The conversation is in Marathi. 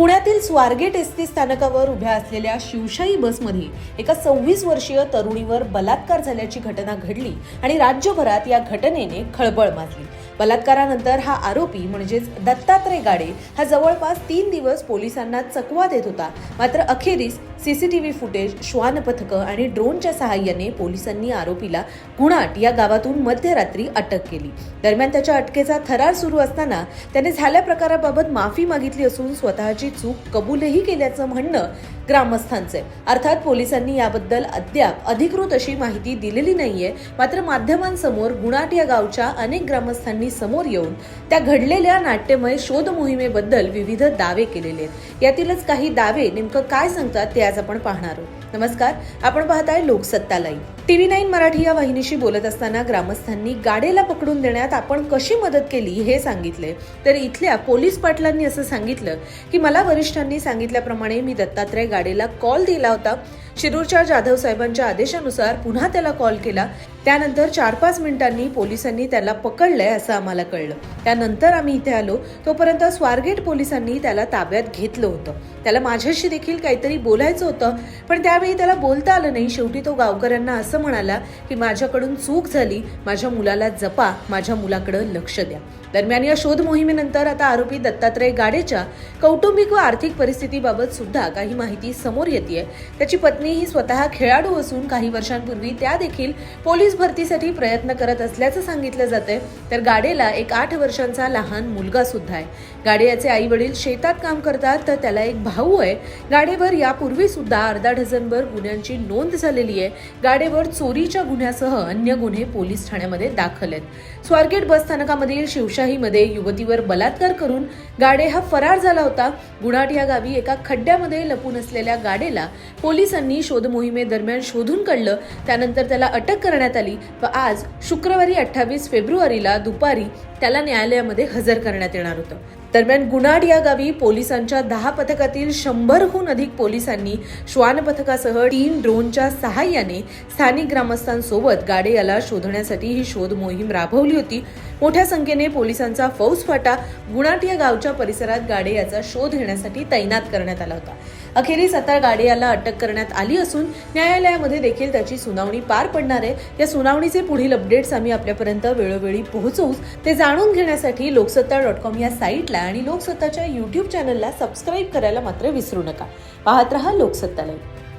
पुण्यातील स्वारगेट एस टी स्थानकावर उभ्या असलेल्या शिवशाही बसमध्ये एका सव्वीस वर्षीय तरुणीवर बलात्कार झाल्याची घटना घडली आणि राज्यभरात या घटनेने खळबळ माजली. बलात्कारानंतर हा आरोपी म्हणजेच दत्तात्रय गाडे हा जवळपास तीन दिवस पोलिसांना चकवा देत होता. मात्र अखेरीस सीसीटीव्ही फुटेज श्वान पथकं आणि ड्रोनच्या सहाय्याने पोलिसांनी आरोपीला गुणाट या गावातून मध्यरात्री अटक केली. दरम्यान त्याच्या अटकेचा थरार सुरू असताना त्याने झाल्या प्रकाराबाबत माफी मागितली असून स्वतःची चूक कबूलही केल्याचं म्हणणं ग्रामस्थांचं आहे अर्थात पोलिसांनी याबद्दल अद्याप अधिकृत अशी माहिती दिलेली नाहीये. मात्र माध्यमांसमोर गुणाट या गावच्या अनेक ग्रामस्थांनी समोर येऊन त्या घडलेल्या नाट्यमय शोध मोहिमेबद्दल विविध दावे केलेले आहेत. यातीलच काही दावे नेमकं काय सांगतात ते आज आपण पाहणार आहोत. नमस्कार आपण पाहताय Loksatta live TV nine Marathi या वाहिनीशी बोलत असताना ग्रामस्थांनी गाडेला पकडून देण्यात आपण कशी मदत केली हे सांगितले तर इथल्या पोलीस पाटलांनी असं सांगितलं की मला वरिष्ठांनी सांगितल्याप्रमाणे मी दत्तात्रय गाडेला कॉल दिला होता. शिरूरच्या जाधव साहेबांच्या आदेशानुसार पुन्हा त्याला कॉल केला. त्यानंतर चार पाच मिनिटांनी पोलिसांनी त्याला पकडलंय असं आम्हाला कळलं. त्यानंतर आम्ही इथे आलो. तोपर्यंत स्वारगेट पोलिसांनी त्याला ताब्यात घेतलं होतं. त्याला माझ्याशी देखील काहीतरी बोलायचं होतं पण त्यावेळी त्याला बोलता आलं नाही. शेवटी तो गावकऱ्यांना असं म्हणाला की माझ्याकडून चूक झाली. माझ्या मुलाला जपा. माझ्या मुलाकडं लक्ष द्या. दरम्यान या शोध मोहिमेनंतर आता आरोपी दत्तात्रय गाडेच्या कौटुंबिक व आर्थिक परिस्थितीबाबत सुद्धा काही माहिती समोर येते त्याची पत्नी ही स्वतः खेळाडू असून काही वर्षांपूर्वी त्या देखील पोलीस भरतीसाठी प्रयत्न करत असल्याचं सांगितलं जातंय. तर गाडेला एक आठ वर्षांचा लहान मुलगा सुद्धा आहे. गाडे याचे आई वडील शेतात काम करतात तर त्याला एक भाऊ आहे. गाडेवर यापूर्वी सुद्धा अर्धा डझनभर गुन्ह्यांची नोंद झालेली आहे. गाडेवर चोरीच्या गुन्ह्यासह अन्य गुन्हे पोलीस ठाण्यामध्ये दाखल आहेत. स्वारगेट बस स्थानकामधील शिवशाहीमध्ये युवतीवर बलात्कार करून गाडे हा फरार झाला होता. गुणाट या गावी एका खड्ड्यामध्ये लपून असलेल्या गाडेला पोलिसांनी शोध मोहिमेदरम्यान शोधून काढलं त्यानंतर त्याला अटक करण्यात आली व आज शुक्रवारी अठ्ठावीस फेब्रुवारीला दुपारी त्याला न्यायालयामध्ये हजर करण्यात येणार होतं. दरम्यान गुणाड या गावी पोलिसांच्या दहा पथकातील शंभरहून अधिक पोलिसांनी श्वान पथकासह तीन ड्रोनच्या सहाय्याने स्थानिक ग्रामस्थांसोबत गाडे याला शोधण्यासाठी ही शोध मोहीम राबवली होती. मोठ्या संख्येने पोलिसांचा फौज फाटा गुणाट या गावच्या परिसरात गाडे याचा शोध घेण्यासाठी तैनात करण्यात आला होता. अखेरीस आता गाडे याला अटक करण्यात आली असून न्यायालयामध्ये देखील त्याची सुनावणी पार पडणार आहे. या सुनावणीचे पुढील अपडेट्स आम्ही आपल्यापर्यंत वेळोवेळी पोहोचवूच ते जाणून घेण्यासाठी लोकसत्ता डॉट कॉम या साईटला आणि लोकसत्ताच्या यूट्यूब चॅनलला सबस्क्राईब करायला मात्र विसरू नका. पाहत रहा लोकसत्ता लाईव्ह